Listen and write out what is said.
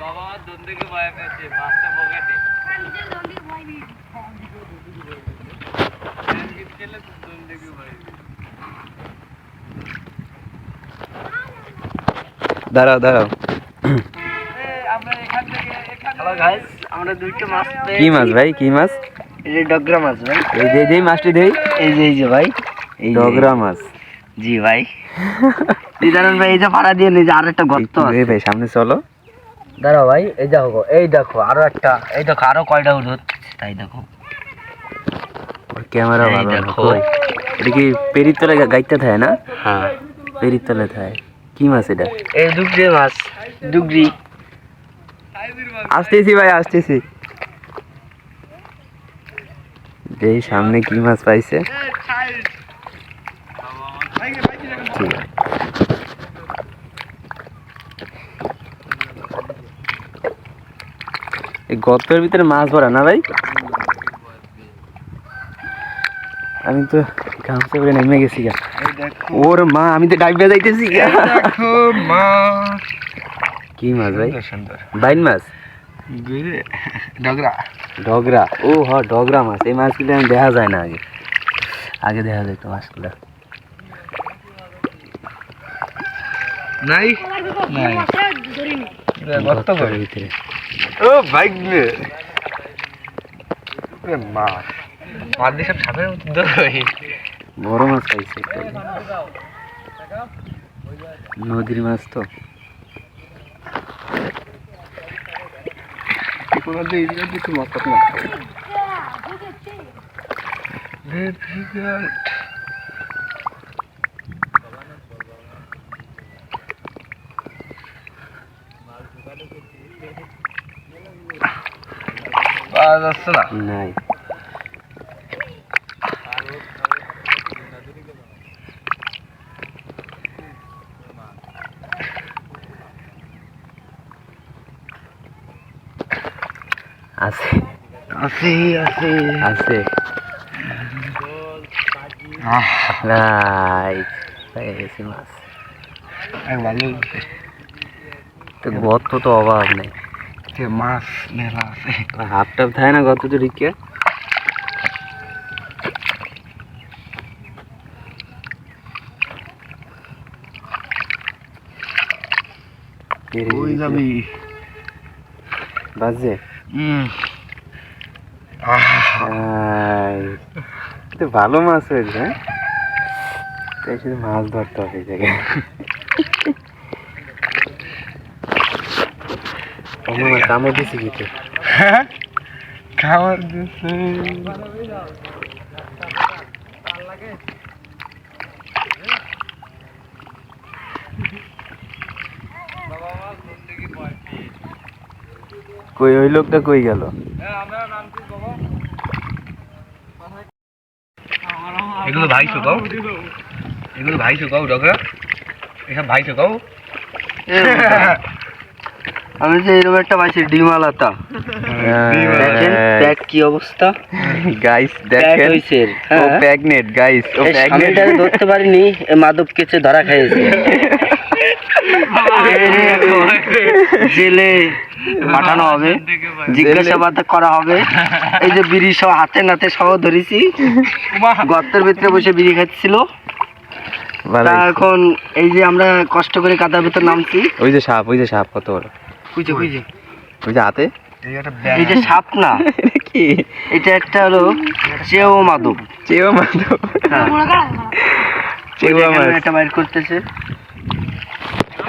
বাবা ভয় পেয়েছে খেলে ভয় দাঁড়াও দাঁড়াও। আমরা এখান থেকে এখানে হ্যালো গাইস আমরা দুইটা মাছ কি মাছ ভাই কি মাছ? এই ডগরা মাছ ভাই। এই যে যেই মাছটি দেই। এই যে এই যে ভাই। এই ডগরা মাছ। জি ভাই। দিদারন ভাই এই যে ভাড়া দিয়ে নিয়ে আর একটা গর্ত এই ভাই সামনে চলো। দাঁড়াও ভাই এই দেখো এই দেখো আরও একটা এই দেখো আরও কয়টা উঠত তাই দেখো। ওর ক্যামেরা ভালো দেখো। এটা কি পেরির তলে গাইতে থাকে না? হ্যাঁ। পেরির তলে থাকে। কি মাছ এটা? এই ডুগরি মাছ ডুগরি আসতেছি ভাই আসতেছি। এই সামনে কি মাছ পাইছে? ঠিক আছে। এই গর্তের ভিতরে মাছ ভরা না ভাই? আমি তো গামছা করে নেমে গেছি গা। ওর মা আমি তো ডাইবে যাইতেছি কি মাছ ভাই? বাইন মাছ? ডগরা। ডগরা। ও হ ডগরা মাছ। এই মাছগুলো আমি দেখা যায় না আগে। আগে দেখা যায় তো মাছগুলো। নাই? নাই। ভিতরে। ও বাইক নে মাছ মাছ দিয়ে সব সাপের বড় মাছ পাইছে। নদীর মাছ তো। দিন কিছু মাছ পাত না পাওয়া যাচ্ছে না? নাই। আছে। আছে আছে। আছে। মাছ। তো গর্ত তো অভাব নেই। মাছ মেলা আছে। হাফ টাপ থাকে না গর্ত তো যাবি? বাজে ভালো মাছ হয়েছে হ্যাঁ? তাই শুধু মাছ ধরতে হবে এই জায়গায়। কামড় দিছি কিন্তু খাবার দিছে। কই ওই লোকটা কই গেল? এগুলো ভাই শুকাও। এগুলো ভাই শুকাও ডগরা। এসব ভাই শুকাও। আমি যে এরকম একটা পাইছি ডিমালাতা। দেখেন প্যাক কি অবস্থা? গাইস দেখেন হইছে ও প্রেগনেন্ট গাইস ও এই প্রেগনেন্ট ধরতে পারিনি এ মাদক কেচে ধরা খাইয়েছে। জেলে পাঠানো হবে। জিজ্ঞাসাবাদ করা হবে। এই যে বিড়ি সহ হাতে নাতে সহ ধরেছি। গর্তের ভিতরে বসে বিড়ি খাচ্ছিল। এখন এই যে আমরা কষ্ট করে কাদার ভিতর নামছি। ওই যে সাপ ওই যে সাপ কত বড়? কুইজে কুইজে ওই যে। হাতে? এটা সাপ না কি? এটা একটা হলো চেও মাদক। চেও মাধব হ্যাঁ। চেওয়া একটা বাইর করতেছে।